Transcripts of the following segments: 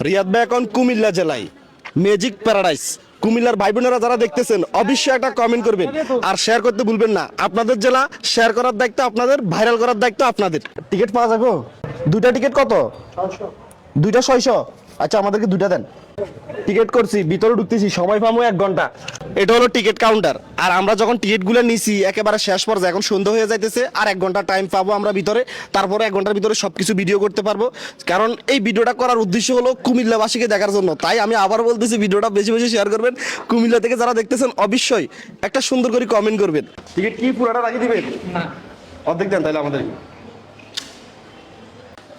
রিয়াদ ভাই এখন কুমিল্লা জেলায়। ম্যাজিক প্যারাডাইস কুমিল্লার ভাই বোনেরা যারা দেখতেছেন অবশ্যই একটা কমেন্ট করবেন। আর শেয়ার করতে ভুলবেন না। আপনাদের জেলা শেয়ার করার দায়িত্ব আপনাদের ভাইরাল করার দায়িত্ব আপনাদের। টিকিট পাওয়া যাবে দুইটা টিকিট কত? দুইটা ছয়শো? আচ্ছা আমাদেরকে দুইটা দেন। টিকিট করছি ভিতরে ঢুকতেছি সময় পাবো এক ঘণ্টা। এটা হলো টিকিট কাউন্টার। আর আমরা যখন টিকিটগুলো নিছি একেবারে শেষ পর্যায়ে এখন সন্ধ্যা হয়ে যাইতেছে আর এক ঘণ্টা টাইম পাবো আমরা ভিতরে। তারপরে এক ঘণ্টার ভিতরে সবকিছু ভিডিও করতে পারব। কারণ এই ভিডিওটা করার উদ্দেশ্য হলো কুমিল্লাবাসীকে দেখার জন্য। তাই আমি আবার বলতেছি ভিডিওটা বেশি বেশি শেয়ার করবেন। কুমিল্লা থেকে যারা দেখতেছেন অবশ্যই একটা সুন্দর করে কমেন্ট করবেন। টিকিট কি পুরাটা রাখি দিবেন? না। অর্ধেক দেন তাহলে আমাদের।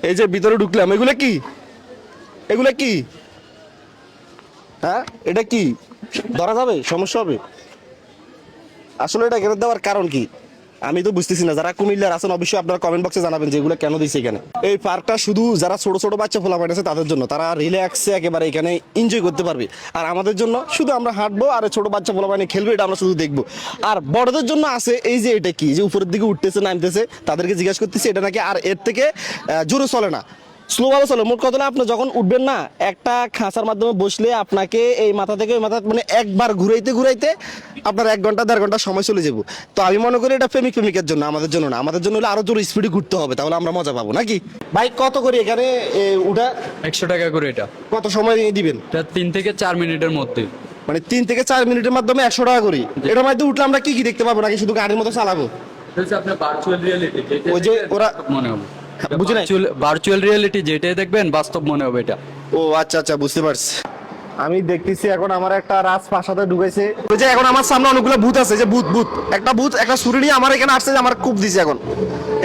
এই যে ভিতরে ঢুকলাম এগুলো কি? এগুলো কি? হ্যাঁ? এটা কি? ধরা যাবে? সমস্যা হবে? আসলে এটা এখানে দেওয়ার কারণ কি? আমি তো বুঝতেছি না। যারা কুমিল্লার আছেন, অবশ্যই আপনারা কমেন্ট বক্সে জানাবেন যে এগুলো কেন দিয়েছে এখানে। এই পার্কটা শুধু যারা ছোট ছোট বাচ্চা ফোলা আছে তাদের জন্য। তারা রিল্যাক্সে একেবারে এখানে এনজয় করতে পারবে। আর আমাদের জন্য শুধু আমরা হাঁটবো আর ছোট বাচ্চা ফোলা পানি খেলবে, এটা আমরা শুধু দেখব। আর বড়দের জন্য আছে, এই যে এটা কি? যে উপরের দিকে উঠতেছে, নামতেছে, তাদেরকে জিজ্ঞাসা করতেছি, এটা নাকি আর এর থেকে জোরে চলে না? স্লো ভাবে চলে মোট কথা আপনি যখন উঠবেন না একটা খাঁচার মাধ্যমে বসলে আপনাকে এই মাথা থেকে ওই মাথা মানে একবার ঘুরাইতে ঘুরাইতে আপনার এক ঘণ্টা দেড় ঘণ্টা সময় চলে যাব। তো আমি মনে করি এটা প্রেমিক প্রেমিকের জন্য আমাদের জন্য না। আমাদের জন্য হলে আরও জোরে স্পিডে ঘুরতে হবে তাহলে আমরা মজা পাবো নাকি? বাইক কত করে এখানে এ, উঠা? একশো টাকা করে এটা। কত সময় নিয়ে দিবেন? এটা তিন থেকে চার মিনিটের মধ্যে। মানে তিন থেকে চার মিনিটের মাধ্যমে একশো টাকা করি। এটার মধ্যে উঠলে আমরা কি কি দেখতে পাবো নাকি শুধু গাড়ির মতো চালাবো? আপনার ভার্চুয়াল রিয়েলিটি ওই যে ওরা- মনে হবে। বুঝি নাই। ভার্চুয়াল রিয়েলিটি যেটাই দেখবেন বাস্তব মনে হবে এটা। ও আচ্ছা আচ্ছা বুঝতে পারছি। আমি দেখতেছি এখন আমার একটা রাজপ্রাসাদে ঢুকেছে। ওই যে এখন আমার সামনে অনেকগুলো ভূত আছে যে ভূত ভূত। একটা ভূত একটা নিয়ে আমার এখানে আসছে যে আমার কূপ দিছে এখন।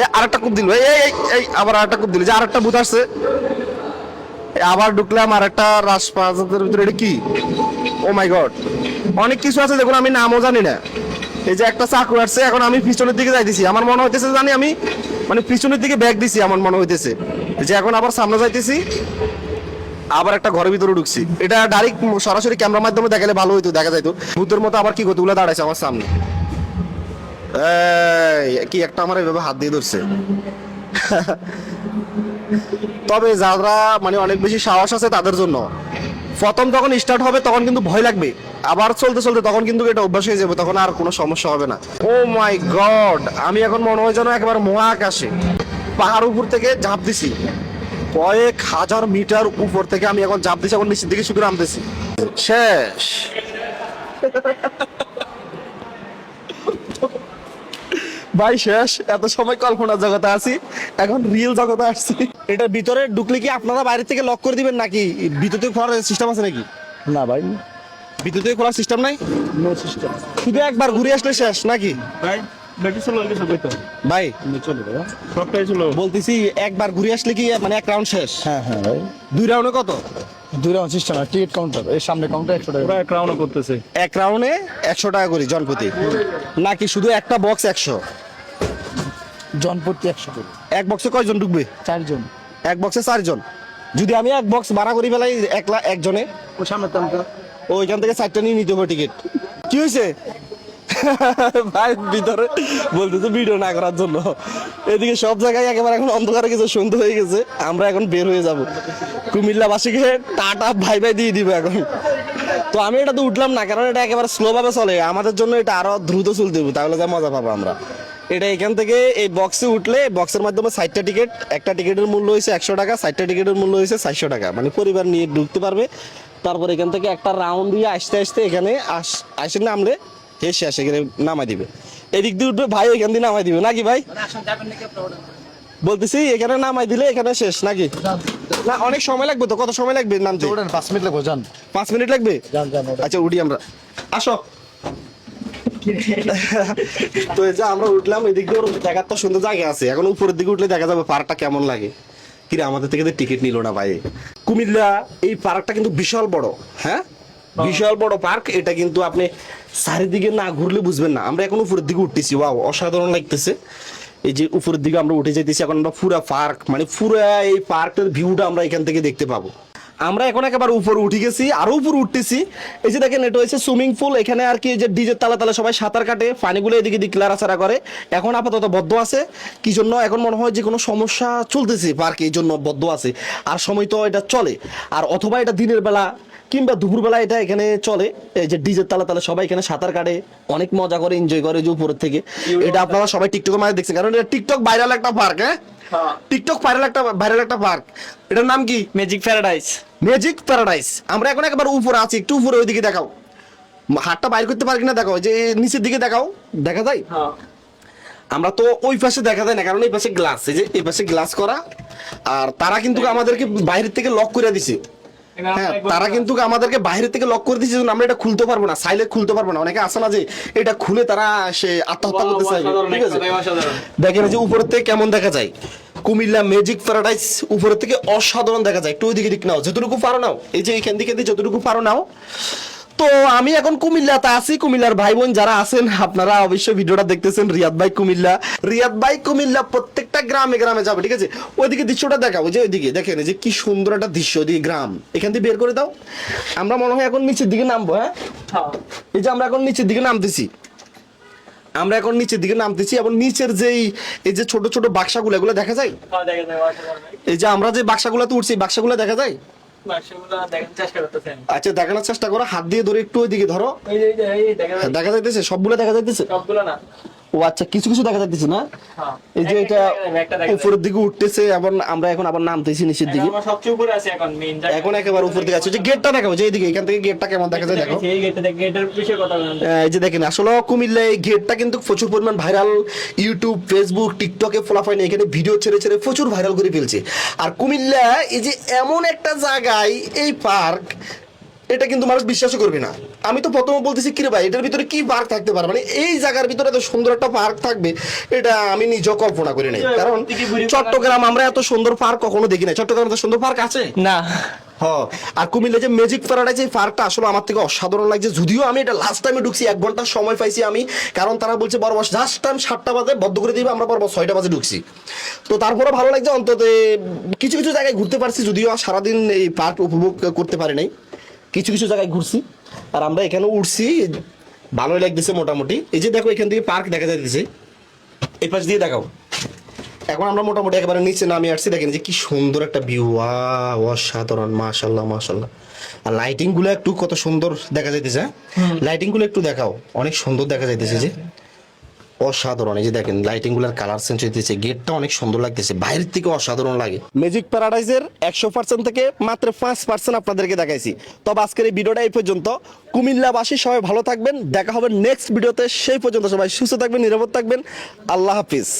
এ আরেকটা কূপ দিল। এই এই এই আবার আরেকটা কূপ দিল। যে আরেকটা ভূত আসছে। এ, আবার ঢুকলাম আর একটা রাজপ্রাসাদের ভিতরে। এটা কি? ও মাই গড অনেক কিছু আছে যেগুলো আমি নামও জানি না। এই যে একটা চাকু আসছে, এখন আমি পিছনের দিকে যাইতেছি। আমার মনে হইতেছে জানি আমি মানে পিছনের দিকে ব্যাগ দিছি, আমার মনে হইতেছে। যে এখন আবার সামনে যাইতেছি, আবার একটা ঘরের ভিতরে ঢুকছি। এটা ডাইরেক্ট সরাসরি ক্যামেরার মাধ্যমে দেখালে ভালো হইতো, দেখা যাইতো। ভূতের মতো আবার কি করতে গুলো দাঁড়াইছে আমার সামনে। কি একটা আমার এভাবে হাত দিয়ে ধরছে। তবে যারা মানে অনেক বেশি সাহস আছে তাদের জন্য। প্রথম যখন স্টার্ট হবে, তখন কিন্তু ভয় লাগবে। আবার চলতে চলতে তখন কিন্তু এটা অভ্যাস হয়ে যাবে, তখন আর কোনো সমস্যা হবে না। ও মাই গড আমি এখন মনে হয় যেন একবার মহাকাশে, পাহাড় উপর থেকে ঝাঁপ দিছি। কয়েক হাজার মিটার উপর থেকে আমি এখন ঝাঁপ দিছি, এখন নিচের দিকে শুধু নামতেছি। শেষ। ভাই শেষ। এত সময় কল্পনার জগতে আছি। এখন রিয়েল জগতে আসছি। এটা ভিতরে ঢুকলে কি আপনারা বাইরে থেকে লক করে দিবেন নাকি? ভিতরে খোলার সিস্টেম আছে নাকি? না ভাই। ভিতরে থেকে খোলার সিস্টেম নাই? নো সিস্টেম শুধু একবার ঘুরে আসলে শেষ নাকি? ভাই ভাই সবটাই চলো বলতেছি একবার ঘুরে আসলে কি মানে এক রাউন্ড শেষ? হ্যাঁ হ্যাঁ ভাই। দুই রাউন্ডে কত? দুই রাউন্ড সিস্টেম আর টিকিট কাউন্টার এই সামনে কাউন্টার একশো টাকা এক রাউন্ড করতেছে। এক রাউন্ডে একশো টাকা করে জনপ্রতি। নাকি শুধু একটা বক্স একশো? জনপ্রতি একশো করে। এক বক্সে কয়জন ঢুকবে? চারজন। এক বক্সে চারজন। যদি আমি এক বক্স ভাড়া করি ফেলাই একলা একজনে ও সামনে ওইখান থেকে চারটা নিয়ে নিতে হবে টিকিট কি হয়েছে ভাই ভিতরে বলতেছে ভিডিও না করার জন্য। এদিকে সব জায়গায় একেবারে এখন অন্ধকারে গেছে সন্ধ্যা হয়ে গেছে। আমরা এখন বের হয়ে যাব। কুমিল্লাবাসীকে টাটা ভাই ভাই দিয়ে দিবে এখন। তো আমি এটা তো উঠলাম না কারণ এটা একেবারে স্লো ভাবে চলে। আমাদের জন্য এটা আরও দ্রুত চলতে হবে তাহলে যা মজা পাবো আমরা। এটা এখান থেকে এই বক্সে উঠলে বক্সের মাধ্যমে ষাটটা টিকিট একটা টিকিটের মূল্য হয়েছে একশো টাকা ষাটটা টিকিটের মূল্য হয়েছে চারশো টাকা। মানে পরিবার নিয়ে ঢুকতে পারবে। তারপর এখান থেকে একটা রাউন্ড দিয়ে আসতে আসতে এখানে আস আসে নামলে হেসে আসে এখানে নামাই দিবে। এদিক দিয়ে উঠবে ভাই এখান দিয়ে নামাই দিবে। নাকি ভাই? বলতেছি এখানে নামাই দিলে এখানে শেষ নাকি? না অনেক সময় লাগবে তো কত সময় লাগবে নামতে? পাঁচ মিনিট লাগবো যান। পাঁচ মিনিট লাগবে? আচ্ছা উঠি আমরা। আসো। তো এই যে আমরা উঠলাম এদিক দিয়ে দেখার তো সুন্দর জায়গা আছে। এখন উপরের দিকে উঠলে দেখা যাবে পার্কটা কেমন লাগে। কিরে আমাদের থেকে তো টিকিট নিল না ভাই। কুমিল্লা এই পার্কটা কিন্তু বিশাল বড় হ্যাঁ? বিশাল বড় পার্ক এটা কিন্তু আপনি চারিদিকে না ঘুরলে বুঝবেন না। আমরা এখন উপরের দিকে উঠতেছি ওয়াও অসাধারণ লাগতেছে। এই যে উপরের দিকে আমরা উঠে যাইতেছি এখন আমরা পুরা পার্ক মানে পুরা এই পার্কের ভিউটা আমরা এখান থেকে দেখতে পাবো। আমরা এখন একেবারে উপরে উঠে গেছি আরও উপরে উঠতেছি। এই যে দেখেন এটা হচ্ছে সুইমিং পুল এখানে আর কি এই যে ডিজের তালা তালা সবাই সাঁতার কাটে পানিগুলো এদিকে দিকে লাড়াচাড়া করে। এখন আপাতত বদ্ধ আছে। কি জন্য? এখন মনে হয় যে কোনো সমস্যা চলতেছে পার্কে এই জন্য বদ্ধ আছে। আর সময় তো এটা চলে। আর অথবা এটা দিনের বেলা কিংবা দুপুরবেলা এটা এখানে চলে। এই যে ডিজের তালা তালা সবাই এখানে সাঁতার কাটে অনেক মজা করে এনজয় করে যে উপরের থেকে। এটা আপনারা সবাই টিকটকের মাঝে দেখছেন। কারণ এটা টিকটক ভাইরাল একটা পার্ক হ্যাঁ? টিকটক ভাইরাল একটা ভাইরাল একটা পার্ক এটার নাম কি? ম্যাজিক প্যারাডাইস ম্যাজিক প্যারাডাইস আমরা এখন একবার উপরে আছি একটু উপরে ওইদিকে দেখাও। হাতটা বাইর করতে পারি কিনা দেখাও যে নিচের দিকে দেখাও। দেখা যায়? হ্যাঁ। আমরা তো ওই পাশে দেখা যায় না কারণ এই পাশে গ্লাস এই যে এই পাশে গ্লাস করা। আর তারা কিন্তু আমাদেরকে বাইরের থেকে লক করে দিছে। হ্যাঁ তারা কিন্তু আমাদেরকে বাইরে থেকে লক করে দিচ্ছে আমরা এটা খুলতে পারব না সাইলে খুলতে পারব না। অনেকে আসে না যে এটা খুলে তারা সে আত্মহত্যা করতে চাইবে ঠিক আছে? দেখেন যে উপর থেকে কেমন দেখা যায়? কুমিল্লা ম্যাজিক প্যারাডাইস উপরের থেকে অসাধারণ দেখা যায়। একটু ওইদিকে দিক নাও যতটুকু পারো নাও। এই যে এইখান থেকে যতটুকু পারো নাও তো আমি এখন কুমিল্লাতে আছি। কুমিল্লার ভাই বোন যারা আছেন আপনারা অবশ্যই ভিডিওটা দেখতেছেন। রিয়াদ ভাই কুমিল্লা। রিয়াদ ভাই কুমিল্লা প্রত্যেকটা গ্রামে গ্রামে যাবে ঠিক আছে? ওইদিকে দৃশ্যটা দেখাবো যে ওইদিকে দেখেন যে কি সুন্দর একটা দৃশ্য ওইদিকে গ্রাম। এখান থেকে বের করে দাও। আমরা মনে হয় এখন নিচের দিকে নামবো হ্যাঁ? এই যে আমরা এখন নিচের দিকে নামতেছি। আমরা এখন নিচের দিকে নামতেছি এবং নিচের যেই এই যে ছোট ছোট বাক্সাগুলো এগুলো দেখা যায়? হ্যাঁ এই যে আমরা যে বাক্সাগুলোতে উঠছি বাক্সাগুলো দেখা যায়? আচ্ছা দেখানোর চেষ্টা করো হাত দিয়ে ধরে একটু ওইদিকে ধরো। দেখা যাইতেছে? সবগুলো দেখা যাইতেছে? সবগুলো না। ও আচ্ছা কিছু কিছু দেখা যাইতেছে না? হ্যাঁ। এই যে এটা। উপরের দিকে উঠতেছে এবং আমরা এখন আবার নামতেছি নিচের দিকে। আমরা সবচেয়ে উপরে আছি এখন মেইন এখন একেবারে উপর দিকে আছে। যে গেটটা দেখাবো যে এইদিকে এখান থেকে গেটটা কেমন দেখা যায় দেখো। এই গেটে দেখ গেটের বিষয়ে কথা বলেন। এই যে দেখেন আসলে কুমিল্লা এই গেটটা কিন্তু প্রচুর পরিমাণ ভাইরাল ইউটিউব ফেসবুক টিকটকে ফলাফল নিয়ে এখানে ভিডিও ছেড়ে ছেড়ে প্রচুর ভাইরাল করে ফেলছে। আর কুমিল্লা এই যে এমন একটা জায়গায় এই পার্ক এটা কিন্তু মানুষ বিশ্বাসও করবে না। আমি তো প্রথমে বলতেছি কিরে ভাই এটার ভিতরে কি পার্ক থাকতে পারে? মানে এই জায়গার ভিতরে এত সুন্দর একটা পার্ক থাকবে এটা আমি নিজেও কল্পনা করি নাই। কারণ চট্টগ্রাম আমরা এত সুন্দর পার্ক কখনো দেখি নাই। চট্টগ্রাম এত সুন্দর পার্ক আছে? না। আর কুমিল্লা যে ম্যাজিক প্যারাডাইজ এই পার্কটা আসলে আমার থেকে অসাধারণ লাগছে। যদিও আমি এটা লাস্ট টাইমে ঢুকছি এক ঘণ্টার সময় পাইছি আমি কারণ তারা বলছে বরাবর লাস্ট টাইম সাতটা বাজে বদ্ধ করে দিবে আমরা বরাবর ছয়টা বাজে ঢুকছি। তো তারপরে ভালো লাগছে অন্তত কিছু কিছু জায়গায় ঘুরতে পারছি যদিও সারাদিন এই পার্ক উপভোগ করতে পারি নাই। কিছু কিছু জায়গায় ঘুরছি, আর আমরা এখানে উঠছি, ভালোই লাগতেছে মোটামুটি। এই যে দেখো, এখান থেকে পার্ক দেখা যাইতেছে। এই পাশ দিয়ে দেখাও। এখন আমরা মোটামুটি একেবারে নিচে নামে আসছি, দেখেন যে কি সুন্দর একটা ভিউ অসাধারণ মাশাল্লাহ মাশাল্লাহ আর লাইটিংগুলো একটু কত সুন্দর দেখা যাইতেছে লাইটিংগুলো একটু দেখাও, অনেক সুন্দর দেখা যাইতেছে যে। অসাধারণ। এই যে দেখেন লাইটিংগুলার কালার চেঞ্জ হইতেছে গেটটা অনেক সুন্দর লাগতেছে, বাইরের থেকে অসাধারণ লাগে। ম্যাজিক প্যারাডাইজের একশো পার্সেন্ট থেকে মাত্র পাঁচ পার্সেন্ট আপনাদেরকে দেখাইছি। তবে আজকের এই ভিডিওটা এই পর্যন্ত। কুমিল্লাবাসী সবাই ভালো থাকবেন, দেখা হবে নেক্সট ভিডিওতে। সেই পর্যন্ত সবাই সুস্থ থাকবেন, নিরাপদ থাকবেন। আল্লাহ হাফিজ।